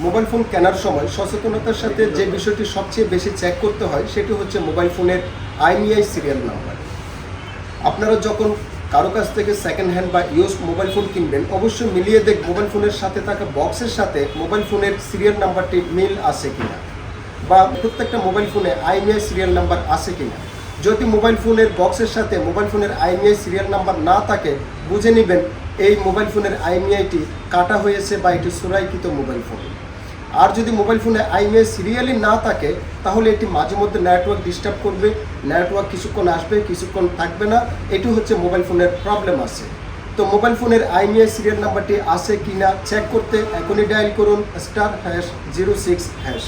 Mobile phone কেনার সময় সচেতনতার সাথে যে বিষয়টি সবচেয়ে বেশি চেক করতে হয়, সেটি হচ্ছে মোবাইল ফোনের আইএমইআই সিরিয়াল নাম্বার আপনারা যখন কারও কাছ থেকে সেকেন্ড হ্যান্ড বা ইউজ মোবাইল ফোন কিনবেন, অবশ্যই মিলিয়ে দেখ মোবাইল ফোনের সাথে থাকা বক্সের সাথে মোবাইল ফোনের সিরিয়াল নাম্বারটি মিল আছে কিনা বা প্রত্যেকটা মোবাইল ফোনে আইএমআই সিরিয়াল নাম্বার আছে কিনা। যদি মোবাইল ফোনের বক্সের সাথে মোবাইল ফোনের আইএমআই সিরিয়াল নাম্বার না থাকে, বুঝে নেবেন এই মোবাইল ফোনের আইএমআইটি কাটা হয়েছে বা এটি সুরাইকৃত মোবাইল ফোন। আর যদি মোবাইল ফোনে আইএমআই সিরিয়ালি না থাকে, তাহলে এটি মাঝে মধ্যে নেটওয়ার্ক ডিস্টার্ব করবে। নেটওয়ার্ক কিছুক্ষণ আসবে, কিছুক্ষণ থাকবে না। এটি হচ্ছে মোবাইল ফোনের প্রবলেম আছে। তো মোবাইল ফোনের আইএমআই সিরিয়াল নাম্বারটি আছে কি না চেক করতে এখনই ডায়াল করুন star hash zero six hash